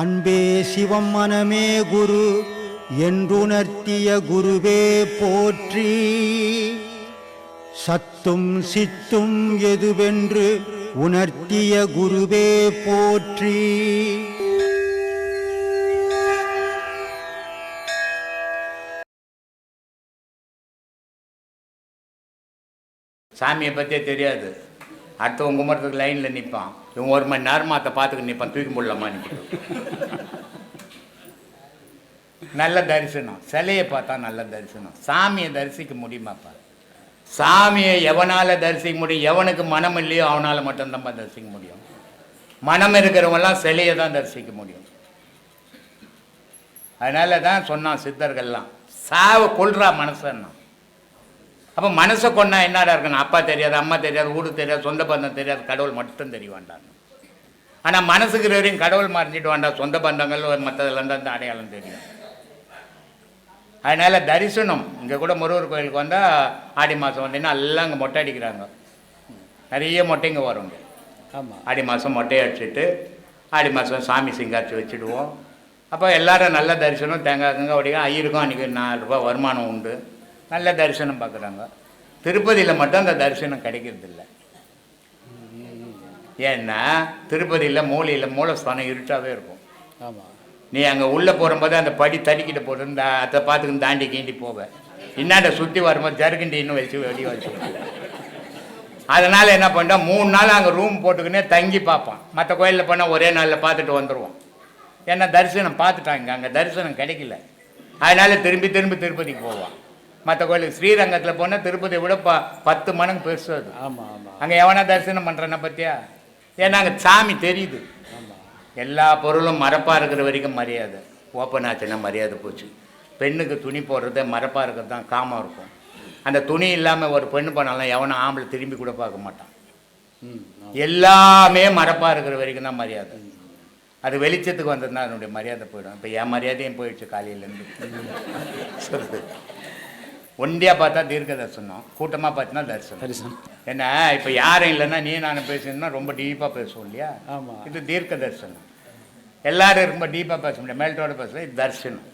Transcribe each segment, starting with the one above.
அன்பே சிவம் மனமே குரு என்றுணர்த்திய குருவே போற்றி. சத்தும் சித்தும் எதுவென்று உணர்த்திய குருவே போற்றி. சாமியை பற்றியே தெரியாது. அடுத்தவன் கும்பிட்றதுக்கு லைனில் நிற்பான் இவன் ஒரு மணி நேரமாக அதை பார்த்துக்க நிற்பான் தூக்கி போடலாமா நல்ல தரிசனம். சிலையை பார்த்தா நல்ல தரிசனம். சாமியை தரிசிக்க முடியுமாப்பா? சாமியை எவனால் தரிசிக்க முடியும்? எவனுக்கு மனம் இல்லையோ அவனால் மட்டும்தான்ப்பா தரிசிக்க முடியும். மனம் இருக்கிறவங்களாம் சிலையை தான் தரிசிக்க முடியும். அதனால தான் சொன்னான் சித்தர்கள்லாம் சாவை கொள்றா மனசன்னா. அப்போ மனசை கொண்டா என்னடா இருக்கணும்? அப்பா தெரியாது அம்மா தெரியாது வீடு தெரியாது சொந்த பந்தம் தெரியாது கடவுள் மட்டும் தெரியவாண்டான் ஆனால் மனசுக்கு வரையும் கடவுள் மறைஞ்சிட்டு வேண்டாம் சொந்த பந்தங்கள் மற்றதெல்லாம் தான் அடையாளம் தெரியும். அதனால் தரிசனம் இங்கே கூட முருகர் கோயிலுக்கு வந்தால் ஆடி மாதம் வந்தீங்கன்னா எல்லாம் இங்கே மொட்டை அடிக்கிறாங்க. நிறைய மொட்டைங்க வருங்க ஆமாம் ஆடி மாதம் மொட்டையை அடிச்சுட்டு ஆடி மாதம் சாமி சிங்காரிச்சு வச்சுடுவோம். அப்போ எல்லாரும் நல்ல தரிசனம் தேங்காய் கங்க அப்படிங்க ஐயருக்கும் அன்றைக்கி நாலு ரூபாய் வருமானம் உண்டு. நல்ல தரிசனம் பார்க்குறாங்க. திருப்பதியில் மட்டும் அந்த தரிசனம் கிடைக்கிறதில்ல. ஏன்னா திருப்பதியில் மூலையில் மூலஸ்தானம் இருட்டாகவே இருக்கும். ஆமாம் நீ அங்கே உள்ளே போகும்போது அந்த படி தடிக்கிட்டு போட்டு அதை பார்த்துக்கிட்டு தாண்டி கீண்டி போவேன் இன்னாண்ட சுற்றி வரும்போது ஜருகிண்டி இன்னும் வச்சு வெளியே வச்சு அதனால் என்ன பண்ணிட்டோம் மூணு நாள் அங்கே ரூம் போட்டுக்கினே தங்கி பார்ப்பான். மற்ற கோயிலில் போனால் ஒரே நாளில் பார்த்துட்டு வந்துடுவோம் ஏன்னா தரிசனம் பார்த்துட்டாங்க. அங்கே தரிசனம் கிடைக்கல. அதனால திரும்பி திரும்பி திருப்பதிக்கு போவான். மற்ற கோயிலுக்கு ஸ்ரீரங்கத்தில் போனால் திருப்பதியை விட ப பத்து மடங்கு பெருசு அது ஆமாம் ஆமாம் அங்கே எவனா தரிசனம் பண்ணுறேன்னா பத்தியா? ஏன்னா அங்கே சாமி தெரியுது. எல்லா பொருளும் மரப்பாக இருக்கிற வரைக்கும் மரியாதை. ஓப்பன் ஆச்சுன்னா மரியாதை போச்சு. பெண்ணுக்கு துணி போடுறது மரப்பாக இருக்கிறது தான் காமம் இருக்கும். அந்த துணி இல்லாமல் ஒரு பெண்ணு பண்ணாலும் எவனும் ஆம்பளை திரும்பி கூட பார்க்க மாட்டான். ம் எல்லாமே மரப்பாக இருக்கிற வரைக்கும் தான் மரியாதை. அது வெளிச்சத்துக்கு வந்ததுன்னா அதனுடைய மரியாதை போயிடும். இப்போ என் மரியாதையும் போயிடுச்சு காலையிலேருந்து. சொல்லுது. ஒண்டியாக பார்த்தா தீர்க்க தரிசனம் கூட்டமாக பார்த்தினா தரிசனம். தரிசனம். என்ன இப்போ யாரும் இல்லைன்னா நீ நான் பேசணும்னா ரொம்ப டீப்பாக பேசுவோம் இல்லையா? ஆமாம் இது தீர்க்க தரிசனம் எல்லாரும் ரொம்ப டீப்பாக பேச முடியாது. மேல்ட்டோட பேச இது தரிசனம்.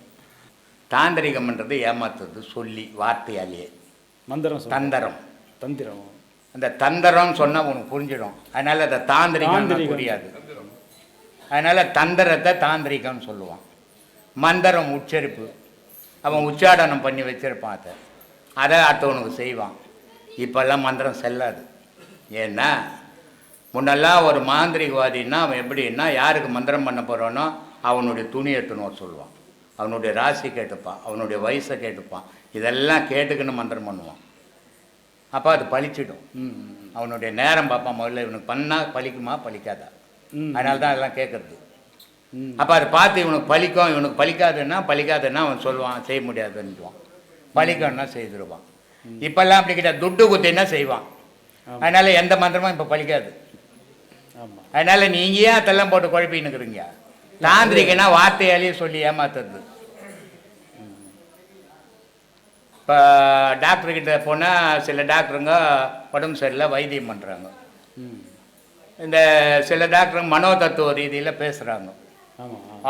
தாந்திரிகம்ன்றது ஏமாத்துறது சொல்லி வார்த்தையாலேயே. மந்திரம் தந்தரம். தந்திரம். அந்த தந்தரம்னு சொன்னால் உனக்கு புரிஞ்சிடும். அதனால் அதை தாந்திரிகம் தாந்திரிகம். புரியாது. அதனால் தந்திரத்தை தாந்திரிகம்னு சொல்லுவான். மந்திரம் உச்சரிப்பு. அவன் உச்சாடனம் பண்ணி வச்சிருப்பான் அதை. அதை அடுத்தவனுக்கு செய்வான். இப்போல்லாம் மந்திரம் செல்லாது. ஏன்னா முன்னெல்லாம் ஒரு மாந்திரிகவாதின்னா அவன் எப்படின்னா யாருக்கு மந்திரம் பண்ண போகிறானோ அவனுடைய துணி எடுத்துன்னு வர சொல்லுவான். அவனுடைய ராசி கேட்டுப்பான் அவனுடைய வயசை கேட்டுப்பான். இதெல்லாம் கேட்டுக்கின்னு மந்திரம் பண்ணுவான். அப்போ அது பளிச்சிடும் ம் ம், அவனுடைய நேரம் பார்ப்பான் முதல்ல இவனுக்கு பண்ணால் பலிக்குமா பலிக்காதா ம் அதனால தான் அதெல்லாம் கேட்குறது அப்போ அதை பார்த்து இவனுக்கு பலிக்கும் இவனுக்கு பலிக்காதுன்னா பலிக்காதுன்னா அவன் சொல்லுவான் செய்ய முடியாதுன்னுவான். பலிக்கணும்னா செய்திருவான். இப்போல்லாம் அப்படி கிட்ட துட்டு குத்தின்னா செய்வான். அதனால எந்த மந்திரமும் இப்போ பலிக்காது. ஆமாம் அதனால நீங்க ஏன் அதெல்லாம் போட்டு குழப்பின்னு இருக்கிறீங்க தாந்திரிகனா வார்த்தையாலேயே சொல்லி ஏமாத்துறது. இப்போ டாக்டர்கிட்ட போனால் சில டாக்டருங்க உடம்பு சரியில்லை வைத்தியம் பண்ணுறாங்க இந்த சில டாக்டருங்க மனோ தத்துவ ரீதியில் பேசுகிறாங்க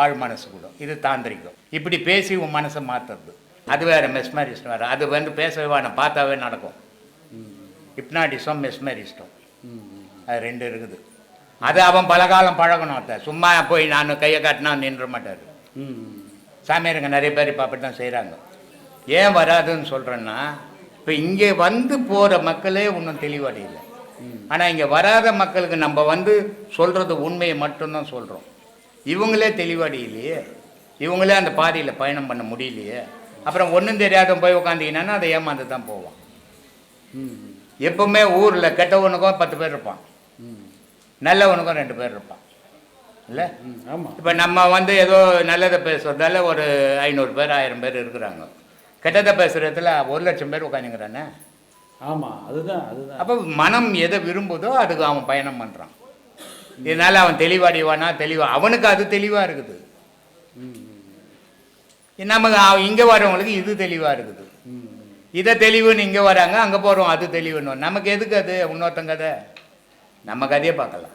ஆழ் மனசு கூட. இது தாந்திரிகம். இப்படி பேசி உன் மனசை மாற்றுறது அது வேறு மெஸ்மரிஸ்ட் வேறு. அது வந்து பேசவே வேணும் பார்த்தாவே நடக்கும். ம் மெஸ்மரிஸ்டும் ம் அது ரெண்டு இருக்குது. அது அவன் பலகாலம் பழகணும் அத்தை. சும்மா போய் நான் கையை காட்டினா நின்ற மாட்டார். ம் சாமியாருங்க நிறைய பேர் இப்போ அப்படி தான் செய்கிறாங்க ஏன் வராதுன்னு சொல்கிறேன்னா இப்போ இங்கே வந்து போகிற மக்களே ஒன்றும் தெளிவடையலை. ம் ஆனால் இங்கே வராத மக்களுக்கு நம்ம வந்து சொல்கிறது உண்மையை மட்டும்தான் சொல்கிறோம் இவங்களே தெளிவடையிலையே. இவங்களே அந்த பாதையில் பயணம் பண்ண முடியலையே. அப்புறம் ஒன்றும் தெரியாத போய் உட்காந்திங்கன்னா அதை ஏமாந்து தான் போவான். ம் எப்பவுமே ஊரில் கெட்டவனுக்கும் பத்து பேர் இருப்பான். ம் நல்லவனுக்கும் ரெண்டு பேர் இருப்பான். இல்லை? ஆமாம் இப்போ நம்ம வந்து ஏதோ நல்லதை பேசுறதால ஒரு ஐநூறு பேர் ஆயிரம் பேர் இருக்கிறாங்க. கெட்டதை பேசுறதுல ஒரு லட்சம் பேர் உட்காந்துங்கிறானே ஆமாம் அதுதான் அதுதான். அப்போ மனம் எதை விரும்புதோ அதுக்கு அவன் பயணம் பண்ணுறான் இதனால அவன் தெளிவடைவானா? தெளிவா அவனுக்கு அது தெளிவாக இருக்குது. ம். நமக்கு இங்கே வரவங்களுக்கு இது தெளிவாக இருக்குது. இதை தெளிவுன்னு இங்கே வராங்க அங்கே போகிறோம் அது தெளிவுன்னு நமக்கு எதுக்கு அது? இன்னொருத்தங்க கதை. நம்ம கதையை பார்க்கலாம்.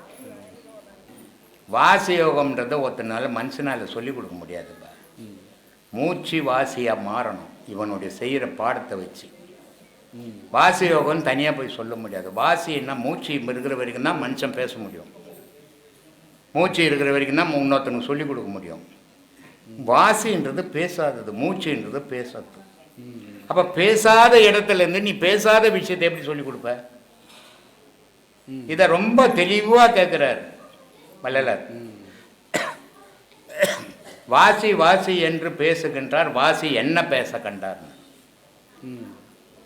வாசி யோகம்ன்றதை ஒருத்தனால மனுஷனால் சொல்லிக் கொடுக்க முடியாதுங்க மூச்சு வாசியாக மாறணும் இவனுடைய செய்கிற பாடத்தை வச்சு. ம் வாசி யோகம்னு தனியாக போய் சொல்ல முடியாது. வாசின்னா மூச்சு இருக்கிற வரைக்கும் தான் மனுஷன் பேச முடியும். மூச்சு இருக்கிற வரைக்கும் தான் இன்னொருத்தனுக்கு சொல்லிக் கொடுக்க முடியும். வாசின்றது பேசாதது மூச்சுன்றது பேசாதது. ம் அப்போ பேசாத இடத்துல இருந்து நீ பேசாத விஷயத்தை எப்படி சொல்லிக் கொடுப்ப. இதை ரொம்ப தெளிவாக கேட்குறாரு வள்ளலார். வாசி வாசி என்று பேசுகின்றார் வாசி என்ன பேச கண்டார்.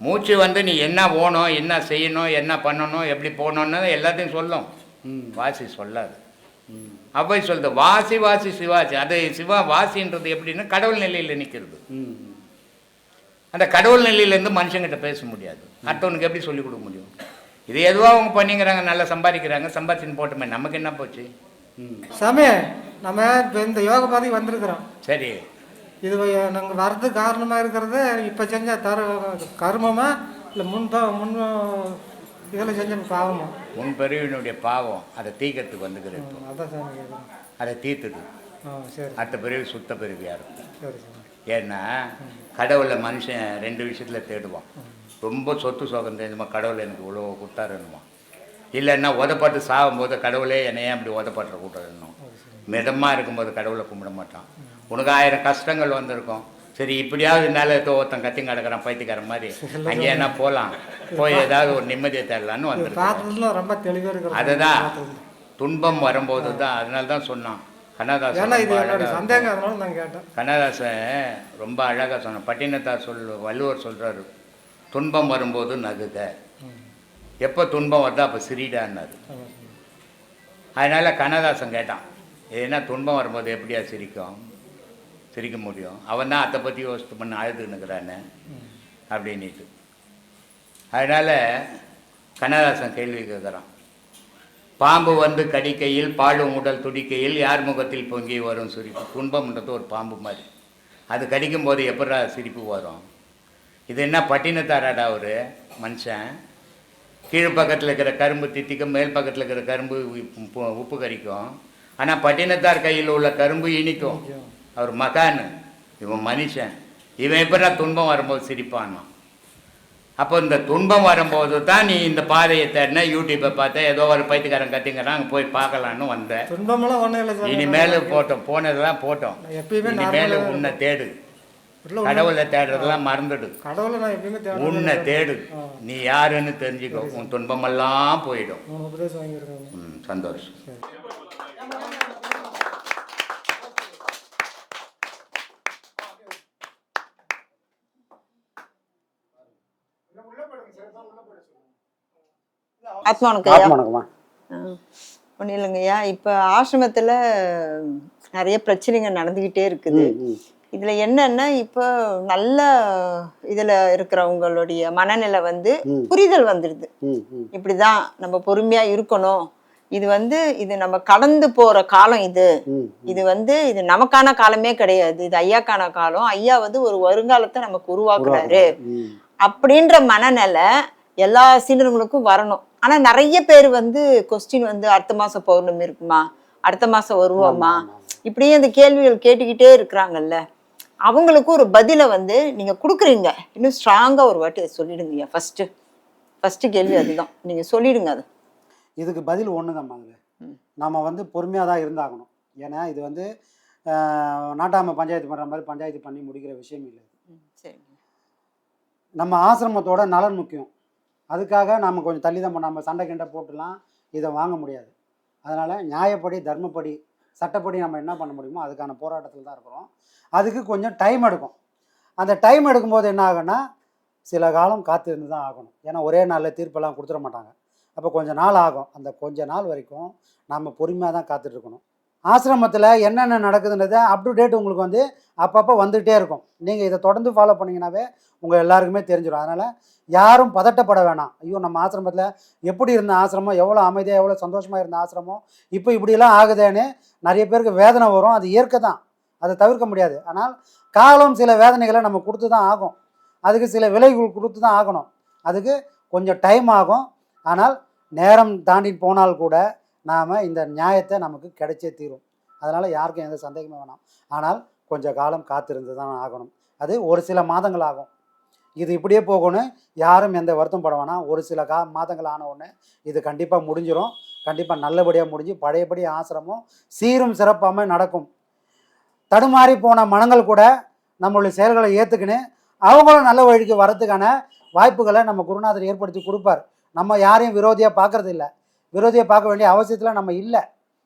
மூச்சு வந்து நீ என்ன போகணும் என்ன செய்யணும் என்ன பண்ணணும் எப்படி போகணுன்னு எல்லாத்தையும் சொல்லும். வாசி சொல்லாது. அவ்வை சொல்லுது வாசி வாசி சிவாசி அது சிவா வாசின்றது எப்படின்னா கடவுள் நிலையில் நிற்கிறது ம். அந்த கடவுள் நிலையிலேருந்து மனுஷங்கிட்ட பேச முடியாது. அடுத்தவனுக்கு எப்படி சொல்லிக் கொடுக்க முடியும்? இது எதுவாக அவங்க பண்ணிக்கிறாங்க நல்லா சம்பாதிக்கிறாங்க சம்பாதிச்சுன்னு போட்டுமே நமக்கு என்ன போச்சு? ம். சாமி நம்ம இப்போ இந்த யோக பாதைக்கு வந்திருக்கிறோம். சரி. இது நாங்கள் வர்றதுக்கு காரணமாக இருக்கிறது இப்போ செஞ்ச தர கர்மமா இல்லை முன் முன் இதில் செஞ்ச பாவமா? உன் பெரியவனுடைய பாவம் அதை தீக்கிறதுக்கு வந்துக்கிற இப்போ. அதை தீர்த்துடு அடுத்த பிறவி சுத்த பிறவியாக இருக்கும். ஏன்னா கடவுளை மனுஷன் ரெண்டு விஷயத்தில் தேடுவான். ரொம்ப சொத்து சோகம் தெரிஞ்சுமா கடவுள் எனக்கு இவ்வளோ கொடுத்தாருன்னுமா இல்லைன்னா உதப்பட்டு சாகும்போது கடவுளே என்னையே அப்படி உதப்பட்டுற கூட்டாருன்னும் மிதமாக இருக்கும்போது கடவுளை கும்பிட மாட்டான். உனக்கு ஆயிரம் கஷ்டங்கள் வந்திருக்கும். சரி இப்படியாவது மேலே ஒருத்தன் கத்தி கிடக்குறான் பைத்தியக்காரன் மாதிரி. அங்கே என்ன போகலாம் போய் ஏதாவது ஒரு நிம்மதியை வந்திருக்கோம் பார்த்ததுல ரொம்ப தெளிவாக இருக்கிறது அதுதான். துன்பம் வரும்போது தான் அதனால தான் சொன்னான். கண்ணதாசன் கண்ணதாசன் ரொம்ப அழகாக சொன்னான். பட்டினத்தார் சொல் வள்ளுவர் சொல்கிறாரு துன்பம் வரும்போது நகுக. எப்போ துன்பம் வருதோ அப்போ சிரிடான்னாரு. அதனால் கண்ணதாசன் கேட்டான் ஏன்னா துன்பம் வரும்போது எப்படியா சிரிக்கும்? சிரிக்க முடியும். அவன் தான் அதை பற்றி யோசித்து பண்ண அழுதுன்னுக்குறானே. அப்படின்ட்டு அதனால் கண்ணதாசன் கேள்வி கேட்குறான். பாம்பு வந்து கடிக்கையில் பாழும் உடல் துடிக்கையில் யார் முகத்தில் பொங்கி வரும் சிரிப்பு? துன்பம்ன்றது ஒரு பாம்பு மாதிரி. அது கடிக்கும் போது எப்படா சிரிப்பு வரும்? இது என்ன பட்டினத்தாராடா ஒரு மனுஷன்? கீழ் பக்கத்தில் இருக்கிற கரும்பு தித்திக்கும் மேல் பக்கத்தில் இருக்கிற கரும்பு உப்பு உப்பு ஆனால் பட்டினத்தார் கையில் உள்ள கரும்பு இனிக்கும். அவர் மகான். இவன் மனுஷன். இவன் எப்படா துன்பம் வரும்போது சிரிப்பானா. அப்போ இந்த துன்பம் வரும்போது தான் நீ இந்த பாதையை தேடின யூடியூப்பை பார்த்த ஏதோ ஒரு பைத்தியக்காரன் கத்திங்கிறான் அங்கே போய் பார்க்கலான்னு வந்த. துன்பமெல்லாம் ஒன்றும் இல்லை இனிமேல் போட்டோம் போனதெல்லாம் போட்டோம். எப்பயுமே இனிமேல் உன்னை தேடு. கடவுளை தேடுறதெல்லாம் மறந்துடு. கடவுளை நான் எப்பயுமே உன்னை தேடு. நீ யாருன்னு தெரிஞ்சுக்கோ. உன் துன்பமெல்லாம் போயிடும். சந்தோஷம். ஆத்மானுக்கு ஆத்மானக்குமா? ஒன்றும் இல்லைங்கய்யா இப்போ ஆசிரமத்தில் நிறைய பிரச்சனைங்க நடந்துக்கிட்டே இருக்குது. இதில் என்னன்னா இப்போ நல்ல இதில் இருக்கிறவங்களுடைய மனநிலை வந்து. புரிதல் வந்துடுது. இப்படிதான் நம்ம பொறுமையாக இருக்கணும். இது வந்து இது நம்ம கடந்து போகிற காலம் இது. இது வந்து இது நமக்கான காலமே கிடையாது. இது ஐயாக்கான காலம். ஐயா வந்து ஒரு வருங்காலத்தை நமக்கு உருவாக்குறாரு. அப்படின்ற மனநிலை எல்லா சீடர்களுக்கும் வரணும். ஆனா நிறைய பேர் வந்து கொஸ்டின் வந்து அடுத்த மாசம் பௌர்ணமி இருக்குமா? அடுத்த மாசம் வருவோமா? இப்படியே இந்த கேள்விகள் கேட்டுக்கிட்டே இருக்கிறாங்கல்ல. அவங்களுக்கு ஒரு பதிலை வந்து நீங்க கொடுக்குறீங்க. இன்னும் ஸ்ட்ராங்கா ஒரு வாட்டி சொல்லிடுங்க. ஃபர்ஸ்ட் ஃபர்ஸ்ட் கேள்வி அதுதான். நீங்க சொல்லிடுங்க அது. இதுக்கு பதில் ஒன்று தான் அதில் ம். நம்ம வந்து பொறுமையாக தான் இருந்தாகணும். ஏன்னா இது வந்து நாட்டாமை பஞ்சாயத்து பண்ணுற மாதிரி பஞ்சாயத்து பண்ணி முடிக்கிற விஷயம் இல்லை. நம்ம ஆசிரமத்தோட நலன் முக்கியம். அதுக்காக நம்ம கொஞ்சம் தள்ளி தான் நம்ம சண்டை கிண்டை போட்டுலாம் இதை வாங்க முடியாது. அதனால் நியாயப்படி தர்மப்படி சட்டப்படி நம்ம என்ன பண்ண முடியுமோ அதுக்கான போராட்டத்தில் தான் இருக்கிறோம். அதுக்கு கொஞ்சம் டைம் எடுக்கும். அந்த டைம் எடுக்கும்போது என்ன ஆகும்னா சில காலம் காத்திருந்து தான் ஆகணும். ஏன்னா ஒரே நாளில் தீர்ப்பெல்லாம் கொடுத்துட மாட்டாங்க. அப்போ கொஞ்சம் நாள் ஆகும். அந்த கொஞ்ச நாள் வரைக்கும் நம்ம பொறுமையாக தான் காத்துட்டு இருக்கணும். ஆசிரமத்தில் என்னென்ன நடக்குதுன்றதை அப் டு டேட் உங்களுக்கு வந்து அப்பப்போ வந்துகிட்டே இருக்கும். நீங்கள் இதை தொடர்ந்து ஃபாலோ பண்ணிங்கனாவே உங்கள் எல்லாருக்குமே தெரிஞ்சிடும் அதனால் யாரும் பதட்டப்பட வேணாம். ஐயோ நம்ம ஆசிரமத்தில் எப்படி இருந்த ஆசிரமம்? எவ்வளோ அமைதியாக எவ்வளோ சந்தோஷமாக இருந்த ஆசிரமம்? இப்போ இப்படியெல்லாம் ஆகுதேன்னு நிறைய பேருக்கு வேதனை வரும். அது இயற்கை தான். அதை தவிர்க்க முடியாது. ஆனால் காலம் சில வேதனைகளை நம்ம கொடுத்து தான் ஆகும். அதுக்கு சில விலைகள் கொடுத்து தான் ஆகணும். அதுக்கு கொஞ்சம் டைம் ஆகும். ஆனால் நேரம் தாண்டி போனால் கூட நாம் இந்த நியாயத்தை நமக்கு கிடைச்சே தீரும். அதனால் யாருக்கும் எந்த சந்தேகமும் வேணாம். ஆனால் கொஞ்சம் காலம் காத்திருந்து தான் ஆகணும். அது ஒரு சில மாதங்கள் ஆகும் இது இப்படியே போகணும் யாரும் எந்த வருத்தம் பட வேணாம். ஒரு சில கா மாதங்கள் ஆன உடனே இது கண்டிப்பாக முடிஞ்சிடும் கண்டிப்பாக நல்லபடியாக முடிஞ்சு பழையபடி ஆசிரமம் சீரும் சிறப்பாமல் நடக்கும். தடுமாறி போன மனங்கள் கூட நம்மளுடைய செயல்களை ஏற்றுக்கின்னு அவங்களும் நல்ல வழிக்கு வரதுக்கான வாய்ப்புகளை நம்ம குருநாதர் ஏற்படுத்தி கொடுப்பார். நம்ம யாரையும் விரோதியாக பார்க்கறது இல்லை விரோதியை பார்க்க வேண்டிய அவசியத்தில் நம்ம இல்லை.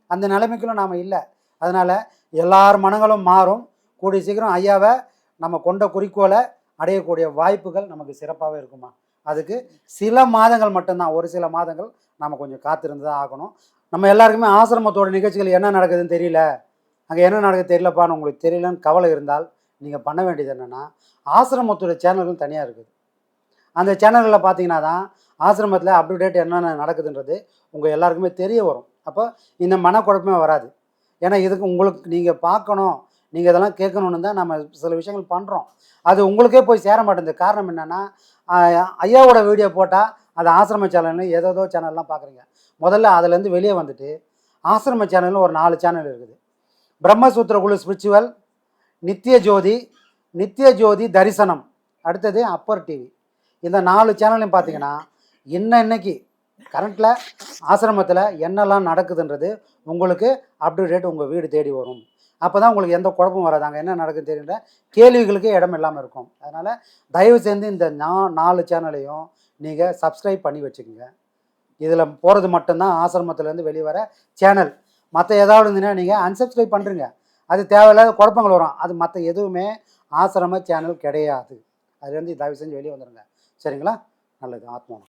அந்த நிலைமைக்குள்ள நாம் இல்லை. அதனால் எல்லார் மனங்களும் மாறும். கூடிய சீக்கிரம் ஐயாவை நம்ம கொண்ட குறிக்கோளை அடையக்கூடிய வாய்ப்புகள் நமக்கு சிறப்பாகவே இருக்குமா? அதுக்கு சில மாதங்கள் மட்டும்தான். ஒரு சில மாதங்கள் நம்ம கொஞ்சம் காத்திருந்து தான் ஆகணும். நம்ம எல்லாருக்குமே ஆசிரமத்தோட நிகழ்ச்சிகள் என்ன நடக்குதுன்னு தெரியல. அங்கே என்ன நடக்குது தெரியலப்பான்னு உங்களுக்கு தெரியலன்னு கவலை இருந்தால் நீங்கள் பண்ண வேண்டியது என்னென்னா ஆசிரமத்தோட சேனல்கள் தனியாக இருக்குது. அந்த சேனல்களில் பார்த்தீங்கன்னா தான் ஆசிரமத்தில் அப் டு டேட் என்னென்ன நடக்குதுன்றது உங்கள் எல்லாருக்குமே தெரிய வரும். அப்போ இந்த மனக்குழப்பமே வராது. ஏன்னா இதுக்கு உங்களுக்கு நீங்கள் பார்க்கணும். நீங்கள் இதெல்லாம் கேட்கணுன்னு தான் நம்ம சில விஷயங்கள் பண்ணுறோம் அது உங்களுக்கே போய் சேர மாட்டேங்குது. காரணம் என்னென்னா ஐயாவோட வீடியோ போட்டால் அது ஆசிரம சேனல்னு ஏதோ சேனல்லாம் பார்க்குறீங்க. முதல்ல அதுலேருந்து வெளியே வந்துட்டு ஆசிரம சேனல்னு ஒரு நாலு சேனல் இருக்குது. பிரம்மசூத்திர குழு ஸ்பிரிச்சுவல் நித்திய ஜோதி நித்திய ஜோதி தரிசனம். அடுத்தது அப்பர் டிவி இந்த நாலு சேனலையும் பார்த்தீங்கன்னா என்ன இன்னைக்கு? கரண்ட்டில் ஆசிரமத்தில் என்னெல்லாம் நடக்குதுன்றது உங்களுக்கு அப்டேட் உங்கள் வீடு தேடி வரும். அப்போ தான் உங்களுக்கு எந்த குழப்பமும் வராது என்ன நடக்குதுன்னு தெரியுற கேள்விகளுக்கு இடம் இல்லாமல் இருக்கும். அதனால் தயவு செஞ்சு இந்த நா நாலு சேனலையும் நீங்கள் சப்ஸ்கிரைப் பண்ணி வச்சுக்கோங்க. இதில் போகிறது மட்டும்தான் ஆசிரமத்துலேருந்து வெளியே வர சேனல் மற்ற ஏதாவது இருந்ததுன்னா நீங்கள் அன்சப்ஸ்கிரைப் பண்ணுறீங்க அது தேவையில்லாத குழப்பங்கள் வரும். அது மற்ற எதுவுமே ஆசிரம சேனல் கிடையாது. அதுலேருந்து தயவு செஞ்சு வெளியே வந்துடுங்க சரிங்களா? நல்லது. ஆத்மா